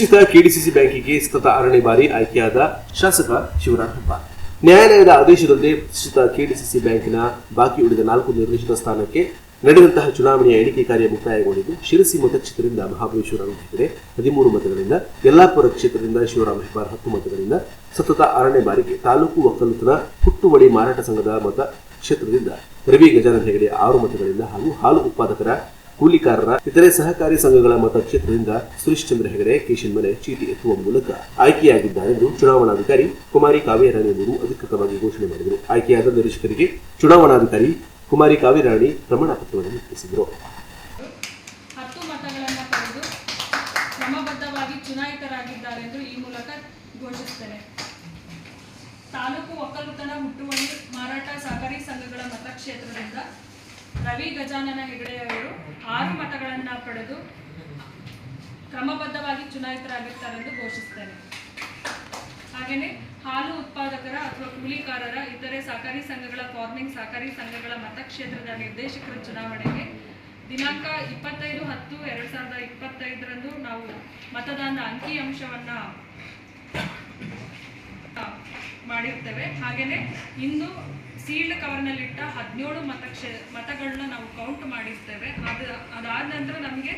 ನಿಶ್ಚಿತ ಕೆಡಿಸಿಸಿ ಬ್ಯಾಂಕಿಗೆ ಸತತ ಆರನೇ ಬಾರಿ ಆಯ್ಕೆಯಾದ ಶಾಸಕ ಶಿವರಾಮ್ ಹೆಬ್ಬಾರ್ ನ್ಯಾಯಾಲಯದ ಆದೇಶದಂತೆ ಪ್ರತಿಷ್ಠಿತ ಕೆಡಿಸಿಸಿ ಬ್ಯಾಂಕಿನ ಬಾಕಿ ಉಳಿದ ನಾಲ್ಕು ನಿರ್ದೇಶಿತ ಸ್ಥಾನಕ್ಕೆ ನಡೆದಂತಹ ಚುನಾವಣೆಯ ಎಣಿಕೆ ಕಾರ್ಯ ಮುಕ್ತಾಯಗೊಂಡಿದ್ದು, ಶಿರಸಿ ಮತಕ್ಷೇತ್ರದಿಂದ ಮಹಾಬಲೇಶ್ವರ ಹೆಗಡೆ ಹದಿಮೂರು ಮತಗಳಿಂದ, ಯಲ್ಲಾಪುರ ಕ್ಷೇತ್ರದಿಂದ ಶಿವರಾಮ್ ಹೆಬ್ಬಾರ್ ಹತ್ತು ಮತಗಳಿಂದ, ಸತತ ಆರನೇ ಬಾರಿಗೆ ತಾಲೂಕು ಒಕ್ಕಲುತನ ಹುಟ್ಟುವಳಿ ಮಾರಾಟ ಸಂಘದ ಮತ ಕ್ಷೇತ್ರದಿಂದ ರವಿ ಗಜಾನನ್ ಹೆಗಡೆ ಆರು ಮತಗಳಿಂದ ಹಾಗೂ ಹಾಲು ಉತ್ಪಾದಕರ ಕೂಲಿಕಾರರ, ಇತರೆ ಸಹಕಾರಿ ಸಂಘಗಳ ಮತಕ್ಷೇತ್ರದಿಂದ ಸುರೇಶ್ ಚಂದ್ರ ಹೆಗಡೆ ಕೇಶನ್ಮನೆ ಚೀಟಿ ಎತ್ತುವ ಮೂಲಕ ಆಯ್ಕೆಯಾಗಿದ್ದಾರೆಂದು ಚುನಾವಣಾಧಿಕಾರಿ ಕುಮಾರಿ ಕಾವೇರಾಣಿ ಅವರು ಅಧಿಕೃತವಾಗಿ ಘೋಷಣೆ ಮಾಡಿದರು. ಆಯ್ಕೆಯಾದ ನಿರೀಕ್ಷಕರಿಗೆ ಚುನಾವಣಾಧಿಕಾರಿ ಕುಮಾರಿ ಕಾವೇರಾಣಿ ಪ್ರಮಾಣ ಪತ್ರವನ್ನು ವಿತರಿಸಿದರು ಈ ಮೂಲಕ ತಾಲೂಕು ಒಕ್ಕಲುತನ ಹುಟ್ಟುವಳಿ ಮಾರಾಟ ಸಹಕಾರಿ ಸಂಘಗಳ ಮತಕ್ಷೇತ್ರದಿಂದ ರವಿ ಗಜಾನನ ಹೆಗಡೆಯವರು ಆರು ಮತಗಳನ್ನು ಪಡೆದು ಕ್ರಮಬದ್ಧವಾಗಿ ಚುನಾಯಿತರಾಗಿರ್ತಾರೆಂದು ಘೋಷಿಸುತ್ತೇನೆ ಹಾಗೆಯೇ ಹಾಲು ಉತ್ಪಾದಕರ ಅಥವಾ ಕೂಲಿಕಾರರ, ಇತರೆ ಸಹಕಾರಿ ಸಂಘಗಳ, ಫಾರ್ಮಿಂಗ್ ಸಹಕಾರಿ ಸಂಘಗಳ ಮತಕ್ಷೇತ್ರದ ನಿರ್ದೇಶಕರ ಚುನಾವಣೆಗೆ ದಿನಾಂಕ ಇಪ್ಪತ್ತೈದು ಹತ್ತು ಎರಡ್ ಸಾವಿರದ ಇಪ್ಪತ್ತೈದರಂದು ನಾವು ಮತದಾನದ ಅಂಕಿಅಂಶವನ್ನು ಮಾಡಿರ್ತೇವೆ. ಹಾಗೆಯೇ ಇಂದು ಸೀಲ್ಡ್ ಕವರ್ನಲ್ಲಿಟ್ಟ ಹದಿನೇಳು ಮತಕ್ಷೇ ಮತಗಳನ್ನ ನಾವು ಕೌಂಟ್ ಮಾಡಿರ್ತೇವೆ. ಅದು, ಅದಾದ ನಂತರ ನಮಗೆ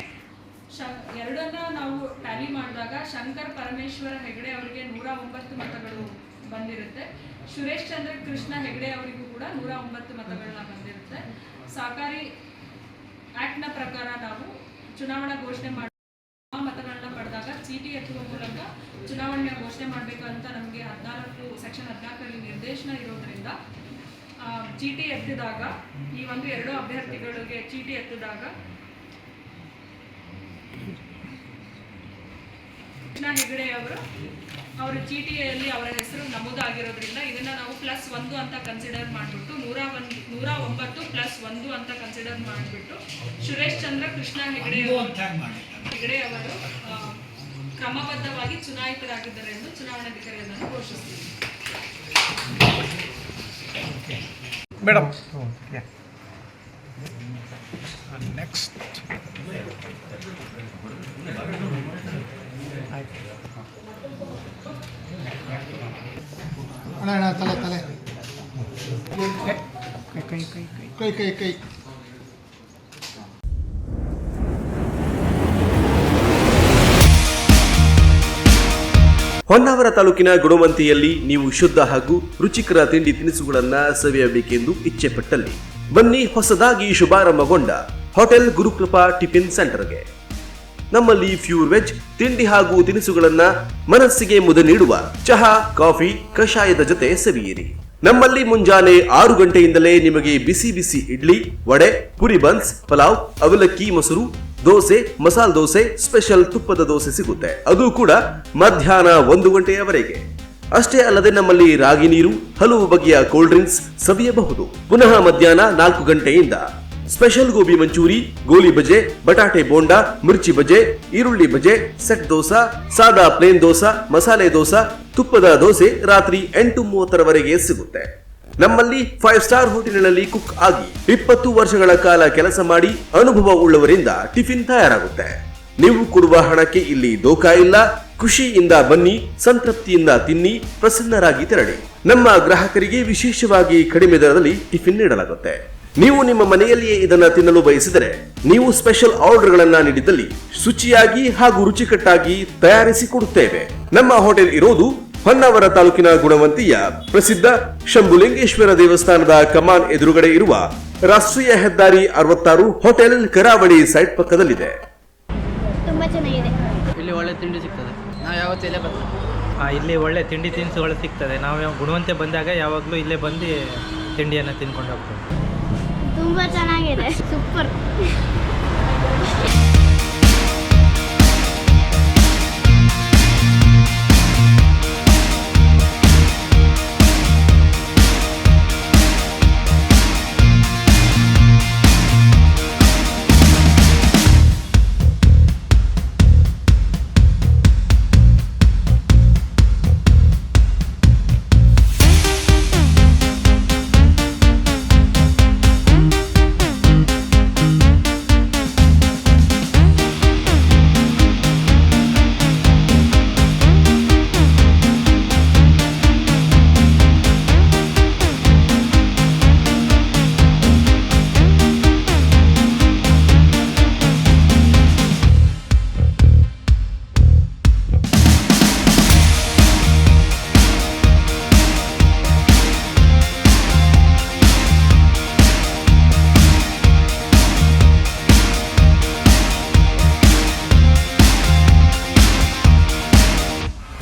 ಶ, ಎರಡನ್ನ ನಾವು ಟ್ಯಾಲಿ ಮಾಡಿದಾಗ ಶಂಕರ್ ಪರಮೇಶ್ವರ ಹೆಗಡೆ ಅವರಿಗೆ ನೂರ ಒಂಬತ್ತು ಮತಗಳು ಬಂದಿರುತ್ತೆ. ಸುರೇಶ್ ಚಂದ್ರ ಕೃಷ್ಣ ಹೆಗಡೆ ಅವರಿಗೂ ಕೂಡ ನೂರ ಒಂಬತ್ತು ಮತಗಳನ್ನ ಬಂದಿರುತ್ತೆ. ಸಹಕಾರಿ ಆಕ್ಟ್ನ ಪ್ರಕಾರ ನಾವು ಚುನಾವಣಾ ಘೋಷಣೆ ಮಾಡಿ ಮತಗಳನ್ನ ಪಡೆದಾಗ ಚೀಟಿ ಎತ್ತುವ ಮೂಲಕ ಚುನಾವಣೆಯ ಘೋಷಣೆ ಮಾಡಬೇಕು ಅಂತ ನಮಗೆ ಹದಿನಾಲ್ಕು, ಸೆಕ್ಷನ್ ಹದಿನಾಲ್ಕರಲ್ಲಿ ನಿರ್ದೇಶನ ಇರೋದ್ರಿಂದ ಚೀಟಿ ಎತ್ತಿದಾಗ ಈ ಒಂದು ಎರಡು ಅಭ್ಯರ್ಥಿಗಳಿಗೆ ಚೀಟಿ ಎತ್ತಿದಾಗ ಕೃಷ್ಣ ಹೆಗಡೆ ಅವರು ಅವರ ಚೀಟಿಯಲ್ಲಿ ಅವರ ಹೆಸರು ನಮೂದಾಗಿರೋದ್ರಿಂದ ಇದನ್ನ ನಾವು ಪ್ಲಸ್ ಒಂದು ಅಂತ ಕನ್ಸಿಡರ್ ಮಾಡಿಬಿಟ್ಟು ನೂರ ಒಂದು ನೂರ ಒಂಬತ್ತು ಪ್ಲಸ್ ಒಂದು ಅಂತ ಕನ್ಸಿಡರ್ ಮಾಡಿಬಿಟ್ಟು ಸುರೇಶ್ ಚಂದ್ರ ಕೃಷ್ಣ ಹೆಗಡೆ ಹೆಗಡೆ ಅವರು ಕ್ರಮಬದ್ಧವಾಗಿ ಚುನಾಯಿತರಾಗಿದ್ದಾರೆ ಎಂದು ಚುನಾವಣಾಧಿಕಾರಿಯನ್ನು ಘೋಷಿಸಿದರು ಮೇಡಮ್. ನೆಕ್ಸ್ಟ್ ಅಣ್ಣ ಅಣ್ಣ ತಲೆ ತಲೆ. ಕೈ ಕೈ. ಕೈ ಕೈ ಕೈ ಕೈ. ಹೊನ್ನಾವರ ತಾಲೂಕಿನ ಗುಣವಂತಿಯಲ್ಲಿ ನೀವು ಶುದ್ಧ ಹಾಗೂ ರುಚಿಕರ ತಿಂಡಿ ತಿನಿಸುಗಳನ್ನ ಸವಿಯಬೇಕೆಂದು ಇಚ್ಛೆ ಪಟ್ಟಲ್ಲಿ ಬನ್ನಿ ಹೊಸದಾಗಿ ಶುಭಾರಂಭಗೊಂಡ ಹೋಟೆಲ್ ಗುರುಕೃಪಾ ಟಿಫಿನ್ ಸೆಂಟರ್ಗೆ. ನಮ್ಮಲ್ಲಿ ಫ್ಯೂರ್ ವೆಜ್, ತಿಂಡಿ ಹಾಗೂ ತಿನಿಸುಗಳನ್ನ ಮನಸ್ಸಿಗೆ ಮುದ ನೀಡುವ ಚಹಾ, ಕಾಫಿ, ಕಷಾಯದ ಜೊತೆ ಸವಿಯಿರಿ. ನಮ್ಮಲ್ಲಿ ಮುಂಜಾನೆ ಆರು ಗಂಟೆಯಿಂದಲೇ ನಿಮಗೆ ಬಿಸಿ ಬಿಸಿ ಇಡ್ಲಿ, ವಡೆ, ಪುರಿ ಬನ್ಸ್, ಪಲಾವ್, ಅವಲಕ್ಕಿ, ಮೊಸರು ದೋಸೆ, ಮಸಾಲ ದೋಸೆ ಸ್ಪೆಷಲ್ ತುಪ್ಪದ ದೋಸೆ ಸಿಗುತ್ತೆ. ಅದು ಕೂಡ ಮಧ್ಯಾಹ್ನ ಒಂದು ಗಂಟೆಯವರೆಗೆ. ಅಷ್ಟೇ ಅಲ್ಲದೆ ನಮ್ಮಲ್ಲಿ ರಾಗಿ ನೀರು, ಹಲವು ಬಗೆಯ ಕೋಲ್ಡ್ ಡ್ರಿಂಕ್ಸ್ ಸವಿಯಬಹುದು. ಪುನಃ ಮಧ್ಯಾಹ್ನ ನಾಲ್ಕು ಗಂಟೆಯಿಂದ ಸ್ಪೆಷಲ್ ಗೋಬಿ ಮಂಚೂರಿ, ಗೋಲಿ ಬಜೆ, ಬಟಾಟೆ ಬೋಂಡಾ, ಮಿರ್ಚಿ ಬಜೆ, ಈರುಳ್ಳಿ ಬಜೆ ಸೆಟ್ ದೋಸಾ, ಸಾದಾ ಪ್ಲೇನ್ ದೋಸಾ, ಮಸಾಲೆ ದೋಸಾ, ತುಪ್ಪದ ದೋಸೆ ರಾತ್ರಿ ಎಂಟು ಮೂವತ್ತರವರೆಗೆ ಸಿಗುತ್ತೆ. ನಮ್ಮಲ್ಲಿ ಫೈವ್ ಸ್ಟಾರ್ ಹೋಟೆಲ್ನಲ್ಲಿ ಕುಕ್ ಆಗಿ ಇಪ್ಪತ್ತು ವರ್ಷಗಳ ಕಾಲ ಕೆಲಸ ಮಾಡಿ ಅನುಭವ ಉಳ್ಳವರಿಂದ ಟಿಫಿನ್ ತಯಾರಾಗುತ್ತೆ. ನೀವು ಕೊಡುವ ಹಣಕ್ಕೆ ಇಲ್ಲಿ ದೋಖಾ ಇಲ್ಲ, ಖುಷಿಯಿಂದ ಬನ್ನಿ, ಸಂತೃಪ್ತಿಯಿಂದ ತಿನ್ನಿ, ಪ್ರಸನ್ನರಾಗಿ ತೆರಳಿ. ನಮ್ಮ ಗ್ರಾಹಕರಿಗೆ ವಿಶೇಷವಾಗಿ ಕಡಿಮೆ ದರದಲ್ಲಿ ಟಿಫಿನ್ ನೀಡಲಾಗುತ್ತೆ. ನೀವು ನಿಮ್ಮ ಮನೆಯಲ್ಲಿಯೇ ಇದನ್ನ ತಿನ್ನಲು ಬಯಸಿದರೆ ನೀವು ಸ್ಪೆಷಲ್ ಆರ್ಡರ್ಗಳನ್ನು ನೀಡಿದಲ್ಲಿ ಶುಚಿಯಾಗಿ ಹಾಗೂ ರುಚಿಕಟ್ಟಾಗಿ ತಯಾರಿಸಿ ಕೊಡುತ್ತೇವೆ. ನಮ್ಮ ಹೋಟೆಲ್ ಇರೋದು ಹೊನ್ನಾವರ ತಾಲೂಕಿನ ಗುಣವಂತಿಯ ಪ್ರಸಿದ್ಧ ಶಂಭುಲಿಂಗೇಶ್ವರ ದೇವಸ್ಥಾನದ ಕಮಾನ್ ಎದುರುಗಡೆ ಇರುವ ರಾಷ್ಟ್ರೀಯ ಹೆದ್ದಾರಿ ಅರವತ್ತಾರು ಹೋಟೆಲ್ ಕರಾವಳಿ ಸೈಟ್ ಪಕ್ಕದಲ್ಲಿದೆ. ತುಂಬ ಚೆನ್ನಾಗಿದೆ. ಇಲ್ಲಿ ಒಳ್ಳೆ ತಿಂಡಿ ಸಿಗ್ತದೆ. ನಾವು ಯಾವತ್ತೂ ಇಲ್ಲೇ ಬರ್ತೀವಿ ಆ, ಇಲ್ಲಿ ಒಳ್ಳೆ ತಿಂಡಿ ತಿನಿಸುಗಳು ಸಿಗ್ತದೆ. ನಾವು ಯಾವ- ಗುಣವಂತೆ ಬಂದಾಗ ಯಾವಾಗಲೂ ಇಲ್ಲೇ ಬಂದು ತಿಂಡಿಯನ್ನ ತಿನ್ಕೊಂಡು ಹೋಗ್ತೇವೆ. ತುಂಬಾ ಚೆನ್ನಾಗಿದೆ. Super.